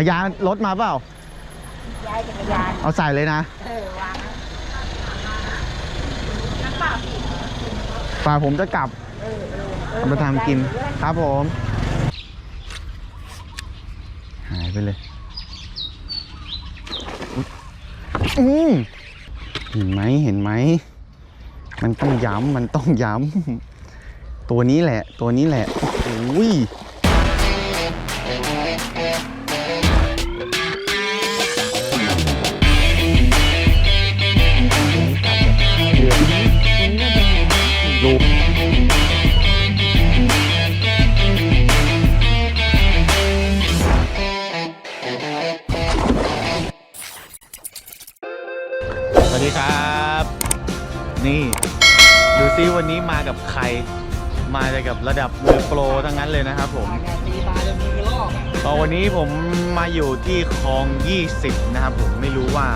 เอายารถมาเปล่า ย้ายจักรยานเอาใส่เลยนะ เออวางน้ำเปล่าสิฝ่าผมจะกลับเออเออเออเอามาทำกินได้เลยครับผม หายไปเลยอุ๊ยอืมเห็นไหมเห็นไหม มันต้องย้ำมันต้องย้ำ ตัวนี้แหละ ตัวนี้แหละโอ้ย นี่ ดูซิวันนี้มากับใคร มาเลยกับระดับมือโปรทั้งนั้นเลยนะครับผมมาไงตีมาเลยมือลอกก็วันนี้ผมมาอยู่ที่คลอง 20 นะครับผมไม่รู้ว่า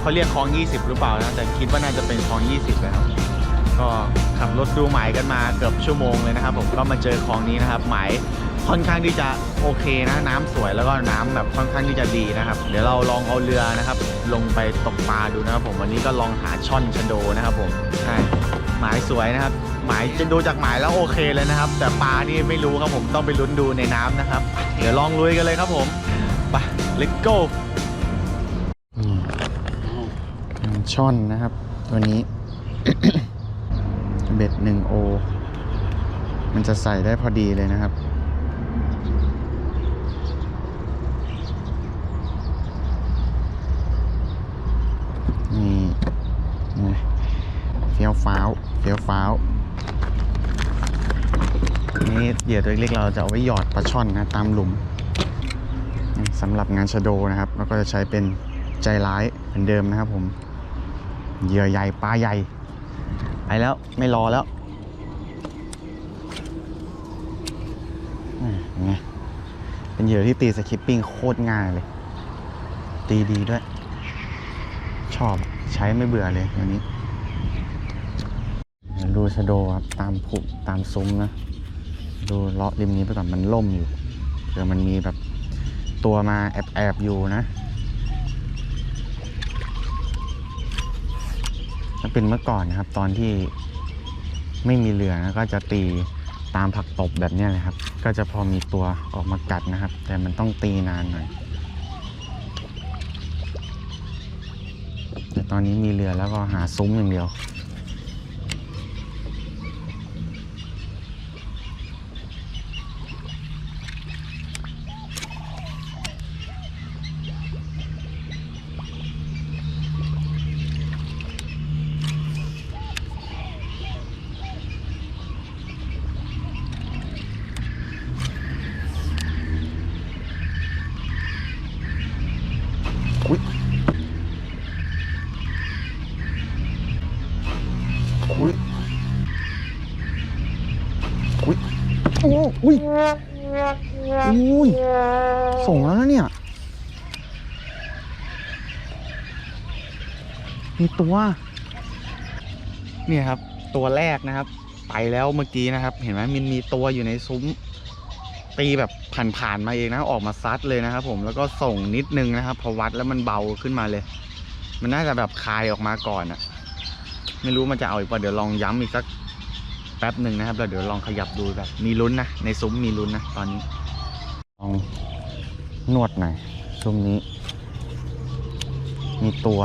เขาเรียกคลอง 20 หรือเปล่านะแต่คิดว่าน่าจะเป็นคลอง 20นะครับก็ขับรถดูหมายกันมาเกือบชั่วโมงเลยนะครับ ผมก็มาเจอคลองนี้นะครับหมาย ค่อนข้างที่จะโอเคนะน้ำสวยแล้วก็น้ำแบบค่อนข้างที่จะดีนะครับ เดี๋ยวเราลองเอาเรือนะครับ ลงไปตกปลาดูนะครับผมวันนี้ก็ลองหาช่อนชะโดนะครับผมใช่หมายสวยนะครับ หมายจะดูจากหมายแล้วโอเคเลยนะครับ แต่ปลานี่ไม่รู้ครับผมต้องไปลุ้นดูในน้ำนะครับ เดี๋ยวลองลุยกันเลยครับผมไป let's go ช่อนนะครับ ตัวนี้เบ็ดหนึ่งโอมันจะใส่ได้พอดีเลยนะครับ นี่นี่ เฟี้ยวฟ้าวเฟี้ยวฟ้าวนี่เหยื่อตัวเล็กๆเราจะเอาไว้หยอดปลาช่อนนะตามหลุมสำหรับงานชะโดนะครับ แล้วก็จะใช้เป็นใจร้ายเหมือนเดิมนะครับผมเหยื่อใหญ่ปลาใหญ่ไปแล้วไม่รอแล้วเป็นไงเป็นเหยื่อที่ตีสคิปปิ้งโคตรง่ายเลย ตีดีด้วย ชอบใช้ไม่เบื่อเลยวันนี้ ดูชะโดครับตามผุตามซุ้มนะ ดูเลาะริมนี้ไปก่อนมันล่มอยู่เผื่อมันมีแบบตัวมาแอบแอบอยู่นะถ้าเป็นเมื่อก่อนนะครับ ตอนที่ไม่มีเรือนะก็จะตีตามผักตบแบบนี้เลยครับ ก็จะพอมีตัวออกมากัดนะครับ แต่มันต้องตีนานหน่อยแต่ตอนนี้มีเรือแล้วก็หาซุ้มอย่างเดียว อุ้ยอุ้ยอุ้ยโอ้อุ้ยอุ้ย ส่งแล้วนะเนี่ย มีตัว เนี่ยครับ ตัวแรกนะครับ ไปแล้วเมื่อกี้นะครับ เห็นไหมมันมีตัวอยู่ในซุ้ม ตีแบบผ่านๆมาเองนะออกมาซัดเลยนะครับ ผมแล้วก็ส่งนิดนึงนะครับพอวัดแล้วมันเบาขึ้นมาเลย มันน่าจะแบบคายออกมาก่อนอะไม่รู้มันจะเอาอีกป่ะเดี๋ยวลองย้ำอีกสักแป๊บหนึ่งนะครับแล้วเดี๋ยวลองขยับดูแบบมีลุ้นนะในซุ้มมีลุ้นนะตอนนี้ลองนวดหน่อยซุ้มนี้ มีตัว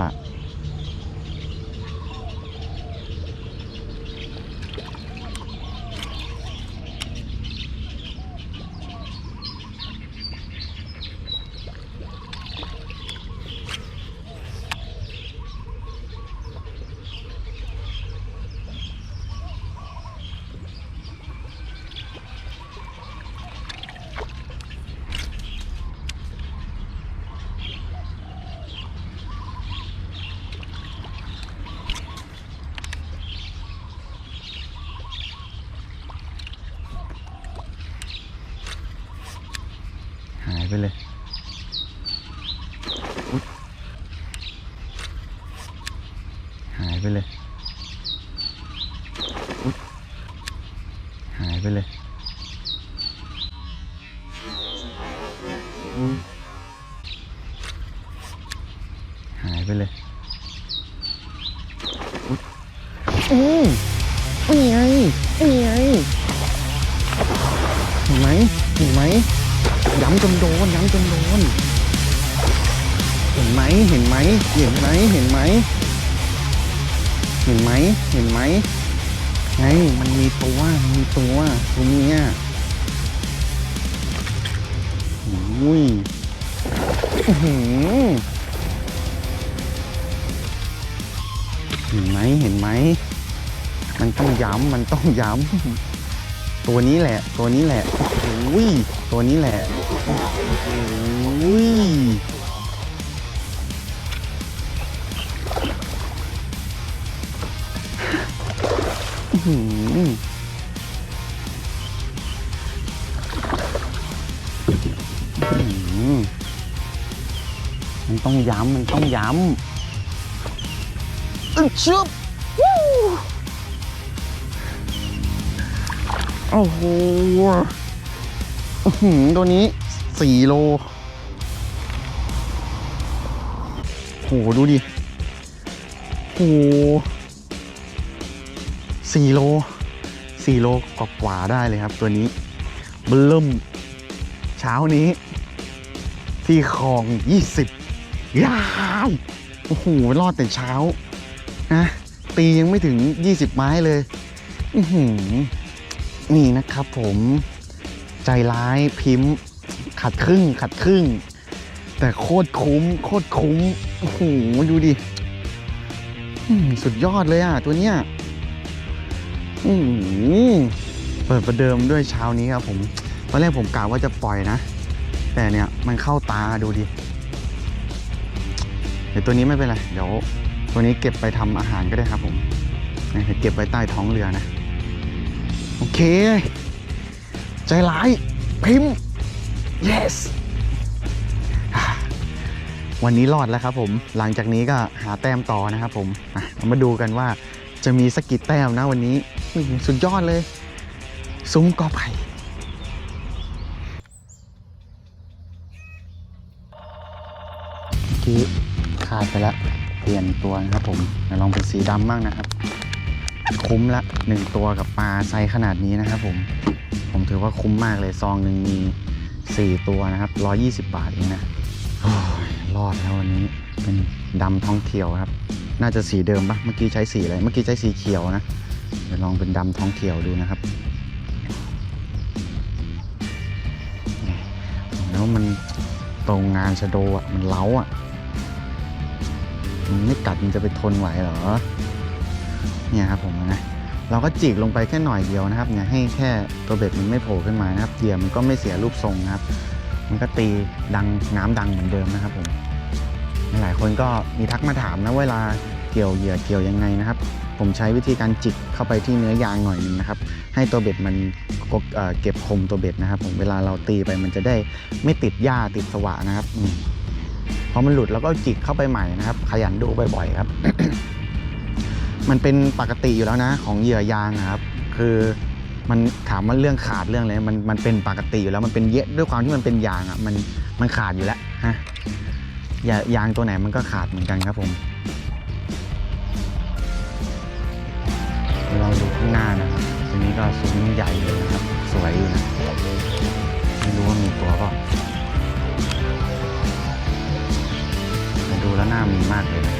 ห เห็นไหม เห็นไหม เห็นไหมไงมันมีตัวมันมีตัวตรงนี้อุ้ยอื้อหือเห็นไหมเห็นไหม มันต้องย้ำมันต้องย้ำตัวนี้แหละ ตัวนี้แหละอุ้ยตัวนี้แหละอุ้ย มันต้องย้ำ มันต้องย้ำอึ๊บชึบวู้โอ้โหหือตัวนี้สี่โลโหดูดิโอ้โห สี่โลสี่โลกว่าได้เลยครับ ตัวนี้บิ่มเช้านี้ ที่คลองยี่สิบยายโอ้โหรอดแต่เช้านะตียังไม่ถึง 20 ไม้เลยอือหือนี่นะครับผมใจร้ายพิมพ์ ขัดครึ่ง ขัดครึ่ง แต่โคตรคุ้ม โคตรคุ้ม โอ้โห ดูดิสุดยอดเลยอะ ตัวเนี้ย อืมเปิดประเดิมด้วยเช้านี้ครับผมตอนแรกผมกะว่าจะปล่อยนะ แต่เนี่ยมันเข้าตาดูดิเดี๋ยวตัวนี้ไม่เป็นไร เดี๋ยว ตัวนี้เก็บไปทำอาหารก็ได้ครับผมเก็บไว้ใต้ท้องเรือนะ โอเค ใจร้ายพิมพ์ yes วันนี้รอดแล้วครับผม หลังจากนี้ก็หาแต้มต่อนะครับผม มาดูกันว่าจะมีสกกิดแต้มนะวันนี้ อื้อหือสุดยอดเลย ซุ้มกอไผ่เมื่อกี้ขาดไปแล้วเปลี่ยนตัวนะครับผมเดี๋ยวลองเป็นสีดำบ้างนะครับ คุ้มละหนึ่งตัวกับปลาไซส์ขนาดนี้นะครับผม ผมถือว่าคุ้มมากเลยซองหนึ่งมีสี่ตัวนะครับร้อยี่สิบบาทเองนะโอ้ยรอดแล้ววันนี้เป็นดำท้องเขียวครับ น่าจะสีเดิมปะเมื่อกี้ใช้สีอะไร เมื่อกี้ใช้สีเขียวนะ เดี๋ยวลองเป็นดำท้องเขียวดูนะครับ แล้วมันตรงงานชะโดอะ มันเล้าอะ มันไม่กัดมันจะไปทนไหวเหรอ เนี่ยครับผมนะ เราก็จิกลงไปแค่หน่อยเดียวนะครับ เนี่ยให้แค่ตัวเบ็ดมันไม่โผล่ขึ้นมานะครับเหยื่อมันก็ไม่เสียรูปทรงนะครับ มันก็ตีดังน้ำดังเหมือนเดิมนะครับผม หลายคนก็มีทักมาถามนะเวลา เกี่ยวเหยื่อเกี่ยวยังไงนะครับ ผมใช้วิธีการจิกเข้าไปที่เนื้อยางหน่อยนึงนะครับ ให้ตัวเบ็ดมันกเเก็บคมตัวเบ็ดนะครับ ผมเวลาเราตีไปมันจะได้ไม่ติดหญ้าติดสวะนะครับอพอมันหลุดแล้วก็จิกเข้าไปใหม่นะครับ ขยันดูบ่อยๆครับ มันเป็นปกติอยู่แล้วนะ ของเหยื่อยางนะครับ คือมันถามว่าเรื่องขาดเรื่องอะไรมันมันเป็นปกติอยู่แล้วมันเป็นเยอะด้วยความที่มันเป็นยางอะมันมันขาดอยู่แล้วฮะยางตัวไหนมันก็ขาดเหมือนกันครับผม เราดูข้างหน้านะครับตรงนี้ก็ซุ้มใหญ่เลยนะครับ สวยอยู่นะไม่รู้ว่ามีตัวเปล่าแต่ดูแล้วหน้ามีมากเลยนะ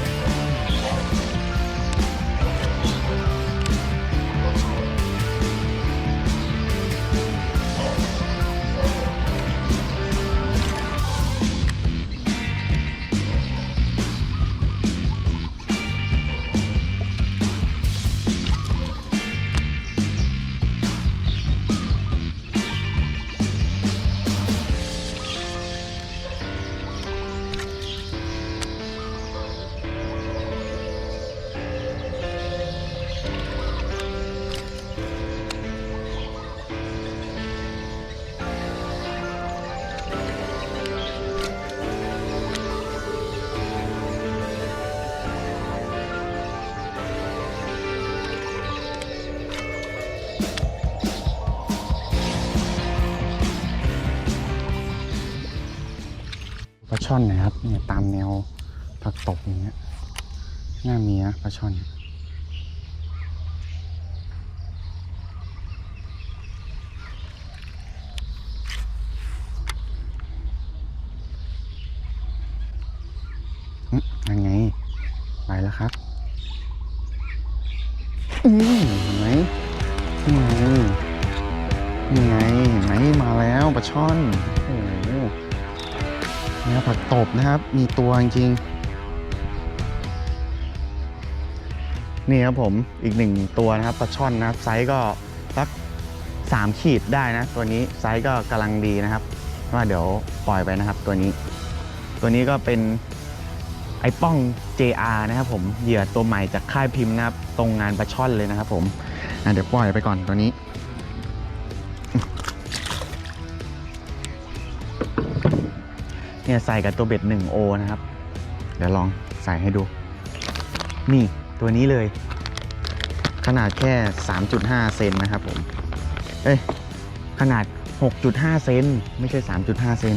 ช่อนนะครับเนี่ยตามแนวผักตบอย่างเงี้ยน่ามีนะปลาช่อน ครับ มีตัวจริง นี่ครับผมอีกหนึ่งตัวนะครับปลาช่อนนะครับ ไซส์ก็สักสามขีดได้นะ ตัวนี้ไซส์ก็กำลังดีนะครับว่าเดี๋ยวปล่อยไปนะครับตัวนี้ ตัวนี้ก็เป็นไอป้อง JR นะครับผมเหยื่อตัวใหม่จากค่ายพิมพ์นะครับ ตรงงานปลาช่อนเลยนะครับผมเดี๋ยวปล่อยไปก่อนตัวนี้ เนี่ยใส่กับตัวเบ็ด 1O นะครับ เดี๋ยวลองใส่ให้ดู นี่ตัวนี้เลย ขนาดแค่ 3.5 เซนนะครับผม เอ้ย ขนาด 6.5 เซนไม่ใช่ 3.5 เซน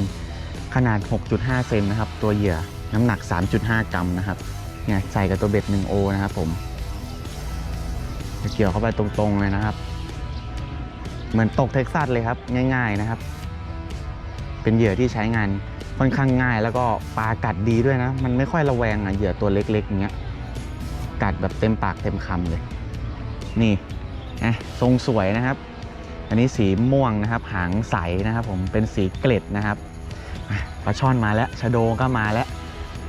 ขนาด 6.5 เซนนะครับ ตัวเหยื่อน้ำหนัก 3.5 กรัมนะครับ เนี่ยใส่กับตัวเบ็ด 1O นะครับผมเกี่ยวเข้าไปตรงๆเลยนะครับ เหมือนตกเท็กซัสเลยครับ ง่ายๆนะครับ เป็นเหยื่อที่ใช้งาน ค่อนข้างง่ายแล้วก็ปลากัดดีด้วยนะ มันไม่ค่อยระแวงอะเหยื่อตัวเล็กๆอย่างเงี้ยกัดแบบเต็มปากเต็มคำเลย นี่อะทรงสวยนะครับ อันนี้สีม่วงนะครับ หางใสนะครับผมเป็นสีเกล็ดนะครับปลาช่อนมาแล้วชะโดก็มาแล้ว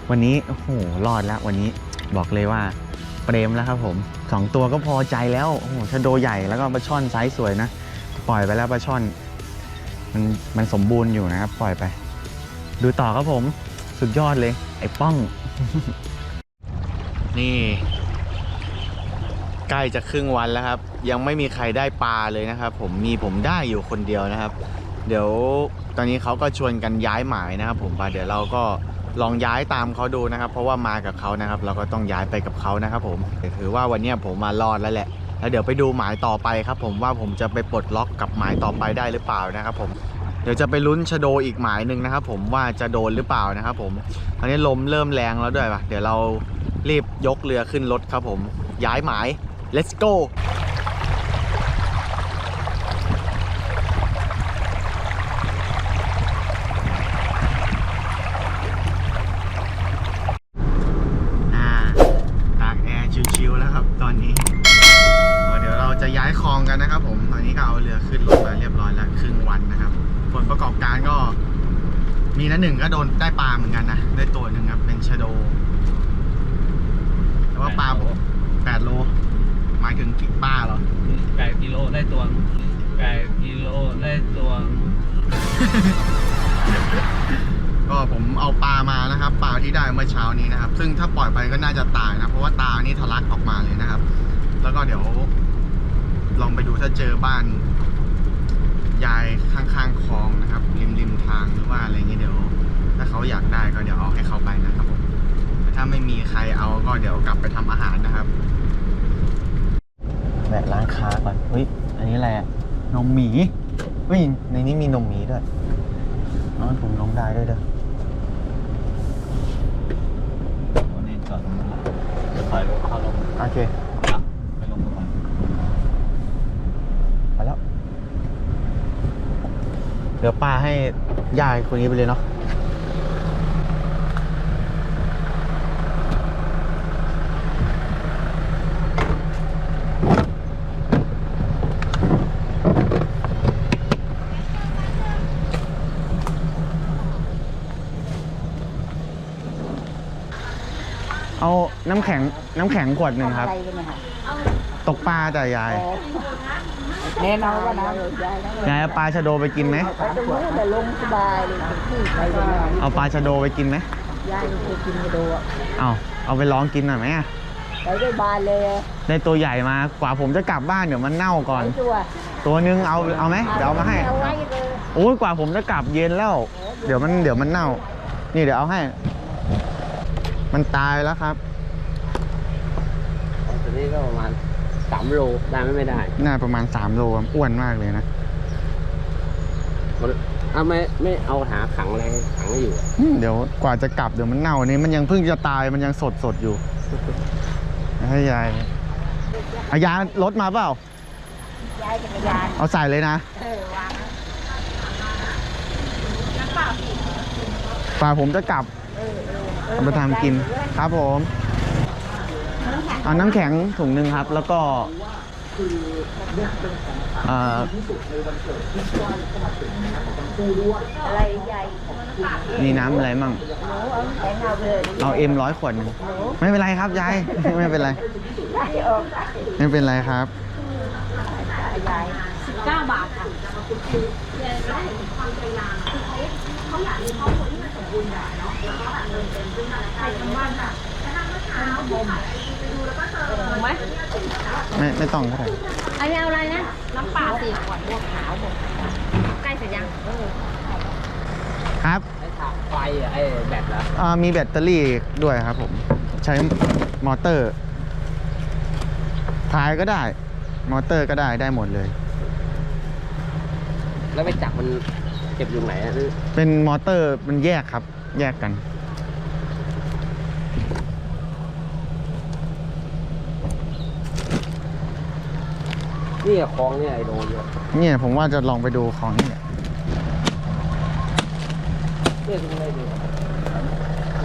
วันนี้โอ้โหรอดแล้ววันนี้บอกเลยว่าเปรมแล้วครับผมสองตัวก็พอใจแล้วโอ้โหชะโดใหญ่แล้วก็ปลาช่อนไซส์สวยนะ ปล่อยไปแล้วปลาช่อนมันมันสมบูรณ์อยู่นะครับ ปล่อยไป ดูต่อครับผมสุดยอดเลย ไอ้ป้อง นี่ ใกล้จะครึ่งวันแล้วครับ ยังไม่มีใครได้ปลาเลยนะครับ ผมมีผมได้อยู่คนเดียวนะครับ เดี๋ยวตอนนี้เขาก็ชวนกันย้ายหมายนะครับ ผมไปเดี๋ยวเราก็ลองย้ายตามเขาดูนะครับ เพราะว่ามากับเขานะครับ เราก็ต้องย้ายไปกับเขานะครับ ผมถือว่าวันนี้ผมมารอดแล้วแหละแล้วเดี๋ยวไปดูหมายต่อไปครับ ผมว่าผมจะไปปลดล็อกกับหมายต่อไปได้หรือเปล่านะครับ ผม เดี๋ยวจะไปลุ้นชะโดอีกหมายหนึ่งนะครับ ผมว่าจะโดนหรือเปล่านะครับผมตอนนี้ลมเริ่มแรงแล้วด้วยปะเดี๋ยวเรารีบยกเรือขึ้นรถครับผมย้ายหมาย let's go อ่าตากแอร์ชิวๆแล้วครับตอนนี้เดี๋ยวเราจะย้ายคลองกันนะครับผม ตอนนี้ก็เอาเรือขึ้นรถมาเรียบร้อยแล้วครึ่งวันนะครับ ผลประกอบการก็ มีนะหนึ่งก็โดนได้ปลาเหมือนกันนะ ได้ตัวหนึ่งครับ เป็นชะโดแต่ว่าปลาผมแปดโลหมายถึงกิปลาเหรอไก่กิโลได้ตัวงไก่กิโลได้ตัวงก็ผมเอาปลามานะครับ ปลาที่ได้เมื่อเช้านี้นะครับ ซึ่งถ้าปล่อยไปก็น่าจะตายนะ เพราะว่าตานี่ทะลักออกมาเลยนะครับ แล้วก็เดี๋ยว ลองไปดูถ้าเจอบ้าน ยายข้างๆคลองนะครับ ริมริมทางหรือว่าอะไรเงี้ยเดี๋ยว ถ้าเขาอยากได้ก็เดี๋ยวเอาให้เขาไปนะครับผมแต่ถ้าไม่มีใครเอาก็เดี๋ยวกลับไปทำอาหารนะครับแวะร้านค้าก่อนเฮ้ยอันนี้อะไรอะนมหมีเฮ้ยในนี้มีนมหมีด้วยอ๋อผมลงได้ด้วยเด้อวันนี้จอดตรงนั้นละถอยรถเข้าลงโอเค ไปลงตรงนั้น ไปแล้ว เดี๋ยวป้าให้ยายคนนี้ไปเลยเนาะเอาน้ำแข็งน้ำแข็งขวดหนึ่งครับอะไรกันเนี่ยค่ะตกปลาจ้ะยาย แน่นอนว่านะยายนะยายเอาปลาชะโดไปกินไหม ไปตรงนู้นแต่ลงสบายเลยที่ไปเลยเอาปลาชะโดไปกินไหมยายไม่เคยกินกระโดดเอาเอาไปลองกินหน่อยไหมอะไปได้บานเลยได้ตัวใหญ่มากว่าผมจะกลับบ้านเดี๋ยวมันเน่าก่อน ไปตัวตัวนึงเอาเอาไหมเดี๋ยวเอามาให้ เอาไว้เลยโอ้ยกว่าผมจะกลับเย็นแล้ว เดี๋ยวมันเดี๋ยวมันเน่า นี่เดี๋ยวเอาให้ มันตายแล้วครับ ตัวนี้ก็ประมาณ สามโลได้ไหมไม่ได้น่าประมาณ3โลอะอ้วนมากเลยนะมันเอาไม่ไม่เอาหาขังอะไรขังไว้อยู่อะอืมเดี๋ยวกว่าจะกลับเดี๋ยวมันเน่านี่มันยังเพิ่งจะตายมันยังสดสดๆอยู่ให้ยายเอายารถมาเปล่า ย้ายจักรยานเอาใส่เลยนะ เออวางป่าผมจะกลับเออเออเออเอาไปทำกิน ครับผม เอาน้ำแข็งถุงหนึ่งครับ แล้วก็เอ่ออะไรใหญ่หนูมีน้ำอะไรมั่งเอาน้ำแข็งเอาไปเลยเอาเอ็มร้อยขวดหนึ่งไม่เป็นไรครับยาย ไม่เป็นไรได้ออกได้ไม่เป็นไรครับ ยายสิบเก้าบาทค่ะ ไม่ไม่ต้องก็ได้อันนี้เอาอะไรนะ น้ำเปล่าสี่ขวดบวกขาวบวกใกล้เสร็จยังครับไอ้ถากไฟอะไอ้แบตเหรออ่ามีแบตเตอรี่ด้วยครับผม ใช้มอเตอร์พายก็ได้ มอเตอร์ก็ได้ได้หมดเลย แล้วไปจับมันเก็บอยู่ไหนอะหรือเป็นมอเตอร์มันแยกครับ แยกกัน นี่อะคลองเนี่ยไอ้โดนเนี่ยเนี่ยผมว่าจะลองไปดูของนี่แหละเนี่ยตรงไหนดี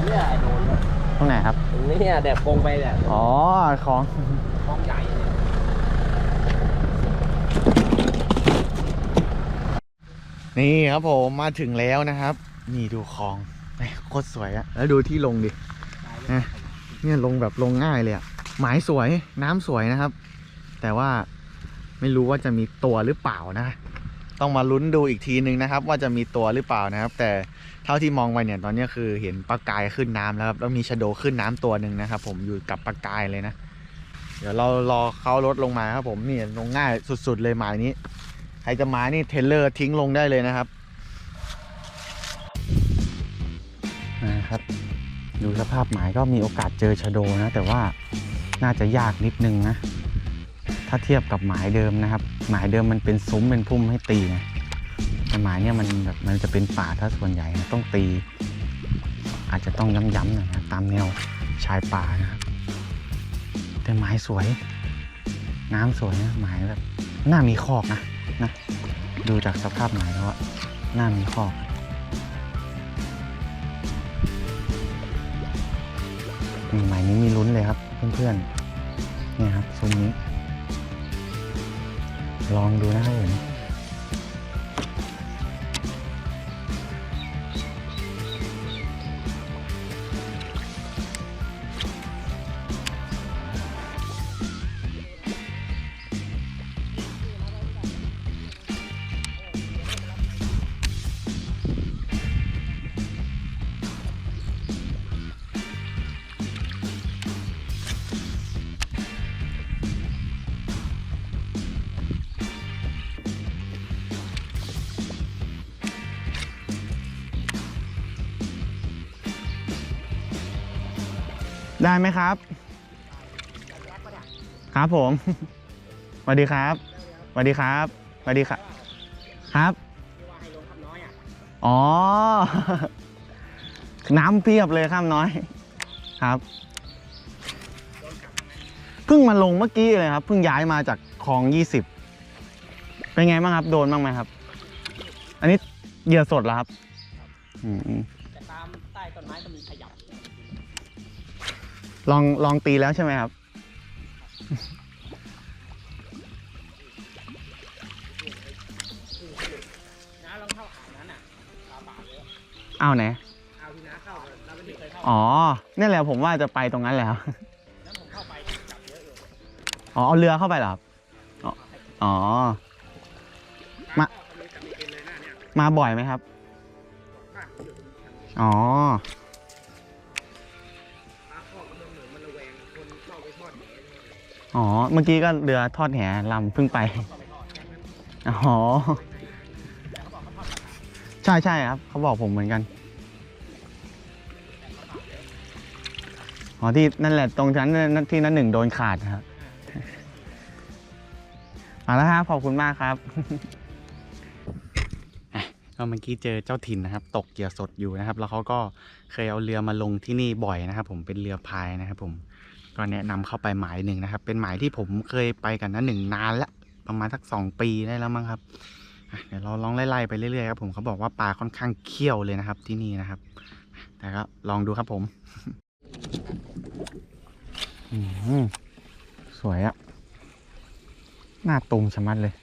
เนี่ยไอ้โดนเนี่ยตรงไหนครับ ตรงนี้เนี่ยแดดโปงไปเนี่ยอ๋อของคลองใหญ่เนี่ยนี่ครับผมมาถึงแล้วนะครับ นี่ดูคลองแหม่โคตรสวยอะแล้วดูที่ลงดินะเนี่ยลงแบบลงง่ายเลยอะหมายสวยน้ำสวยนะครับ แต่ว่า ไม่รู้ว่าจะมีตัวหรือเปล่านะ ต้องมาลุ้นดูอีกทีนึงนะครับ ว่าจะมีตัวหรือเปล่านะครับ แต่เท่าที่มองไปเนี่ยตอนนี้คือเห็นปลากายขึ้นน้ำแล้วครับแล้วมีชะโดขึ้นน้ำตัวหนึ่งนะครับ ผมอยู่กับปลากายเลยนะ เดี๋ยวเรารอเขารถลงมาครับ ผมนี่ลงง่ายสุด ๆ เลยหมายนี้ ใครจะมานี่เทเลอร์ทิ้งลงได้เลยนะครับนะครับดูสภาพหมายก็มีโอกาสเจอชะโดนะ แต่ว่าน่าจะยากนิดนึงนะ ถ้าเทียบกับหมายเดิมนะครับ หมายเดิมมันเป็นซุ้มเป็นพุ่มให้ตีนะแต่หมายเนี่ยมันแบบมันจะเป็นป่าถ้าส่วนใหญ่นะต้องตี อาจจะต้องย้ำๆหน่อยนะตามแนวชายป่านะครับแต่หมายสวย น้ำสวยนะหมายแบบน่ามีคอกนะนะดูจากสภาพหมายแล้วอะน่ามีคอกมีหมายนี้มีลุ้นเลยครับเพื่อนๆเนี่ยครับซุ้มนี้ ลองดูนะครับผม ได้ไหมครับ ครับผมสวัสดีครับสวัสดีครับสวัสดีครับ ครับอ๋อ น้ำเพียบเลยข้ามน้อย ครับเพิ่งมาลงเมื่อกี้เลยครับเพิ่งย้ายมาจากคลองยี่สิบเป็นไงบ้างครับ โดนบ้างไหมครับ อันนี้เหยื่อสดเหรอครับแต่ตามใต้ต้นไม้ก็มีขยับ ลองลองตีแล้วใช่ไหมครับ น้าลองเข้าอ่างนั้นอะปลาบาดเลยอ้าวไหน เอาที่น้าเข้าเราไม่ได้เคยเข้าอ๋อนี่แหละผมว่าจะไปตรงนั้นแหละครับแล้วผมเข้าไปจับเยอะอยู่อ๋อ เอาเรือเข้าไปเหรอครับ อ๋อ มาจับไม่เป็นเลยหน้าเนี่ยมาบ่อยไหมครับ ป้าอยู่ตรงนี้ อ๋อ อ๋อ เมื่อกี้ก็เรือทอดแหลำเพิ่งไป อ๋อ ใช่ใช่ครับ เขาบอกผมเหมือนกัน อ๋อที่นั่นแหละตรงชั้นนั่นที่นั่นหนึ่งโดนขาดครับเอาละครับขอบคุณมากครับก็เมื่อกี้เจอเจ้าถิ่นนะครับ ตกเหยื่อสดอยู่นะครับ แล้วเขาก็เคยเอาเรือมาลงที่นี่บ่อยนะครับ ผมเป็นเรือพายนะครับผม ก็แนะนำเข้าไปหมายหนึ่งนะครับ เป็นหมายที่ผมเคยไปกันนะหนึ่งนานละประมาณสักสองปีได้แล้วมั้งครับเดี๋ยวเราลองไล่ๆไปเรื่อยๆครับผมเขาบอกว่าปลาค่อนข้างเขี้ยวเลยนะครับ ที่นี่นะครับแต่ก็ลองดูครับผมอสวยอะหน้าตุงชะมัดเลย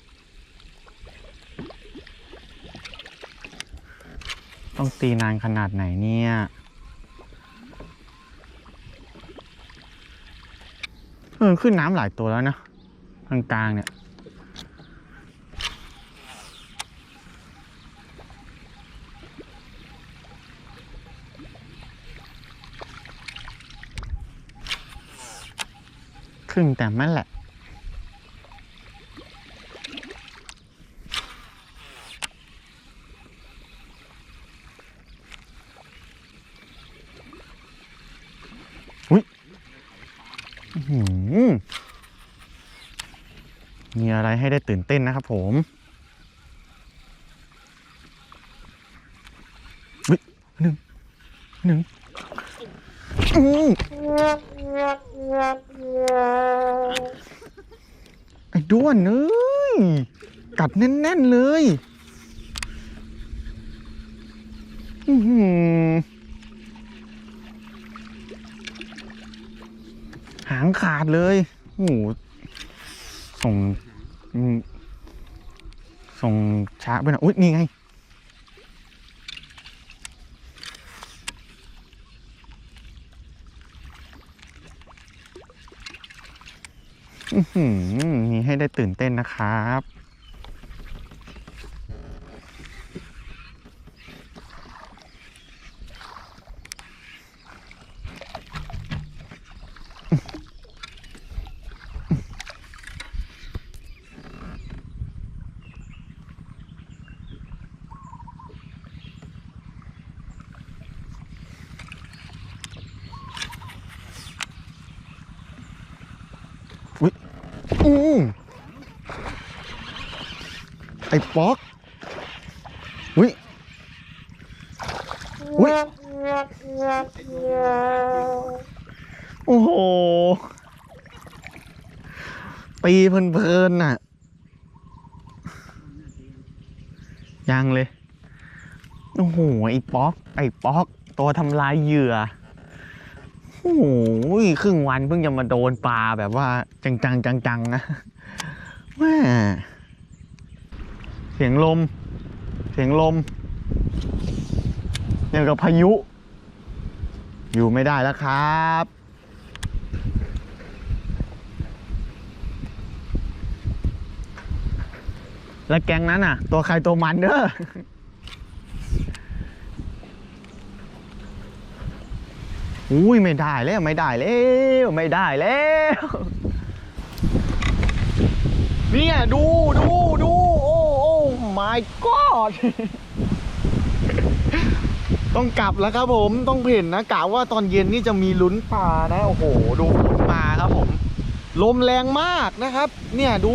ต้องตีนานขนาดไหนเนี่ย เออขึ้นน้ำหลายตัวแล้วนะกลางๆเนี่ย ครึ่งแต่นั่นแหละ อุ้ยอื้อหือมีอะไรให้ได้ ตื่นเต้นนะครับผมหนึ่งหนึ่งไอ้ด้วนเอ้ยกัดแน่น ๆ เลยอือหือหางขาดเลยโอ้โหส่ง ส่งช้าไปหน่อยอุ้ยนี่ไงอื้อหือมีให้ได้ตื่นเต้นนะครับ อืมไอ้ป๊อกอุ้ยอุ้ยโอ้โห ตีเพลินๆน่ะ ยังเลย โอ้โห ไอ้ป๊อก ไอ้ป๊อก ตัวทำลายเหยื่อ โอ้โห ครึ่งวันเพิ่งจะมาโดนปลาแบบว่า จังจังจังจังๆนะแม่ เสียงลม เสียงลมอย่างกับพายุ อยู่ไม่ได้แล้วครับแล้วแกงนั้นอะ ตัวใครตัวมันเด้ออุ้ยไม่ได้แล้วไม่ได้แล้วไม่ได้แล้ว เนี่ยดูดูดู my god ต้องกลับแล้วครับผมต้องเพ่นนะกะว่าตอนเย็นนี่จะมีลุ้นปลานะ โอ้โห ดูฝนมาครับผม ลมแรงมากนะครับ เนี่ยดู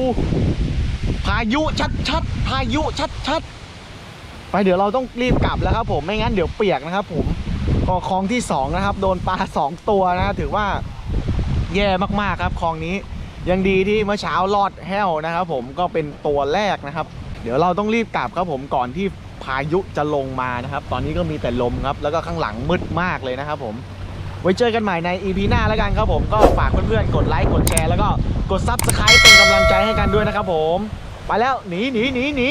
พายุชัดๆพายุชัดๆไปเดี๋ยวเราต้องรีบกลับแล้วครับผมไม่งั้นเดี๋ยวเปียกนะครับ ผมก็คลองที่สองนะครับ โดนปลาสองตัวนะถือว่าแย่มากๆครับคลองนี้ยังดีที่เมื่อเช้ารอดแห้วนะครับ ผมก็เป็นตัวแรกนะครับ เดี๋ยวเราต้องรีบกลับครับผมก่อนที่พายุจะลงมานะครับ ตอนนี้ก็มีแต่ลมครับ แล้วก็ข้างหลังมืดมากเลยนะครับผม ไว้เจอกันใหม่ใน EP หน้าแล้วกันครับผมก็ฝากเพื่อนๆกดไลค์กดแชร์แล้วก็กด Subscribe เป็นกำลังใจให้กันด้วยนะครับผม ไปแล้วหนีหนีหนีหนี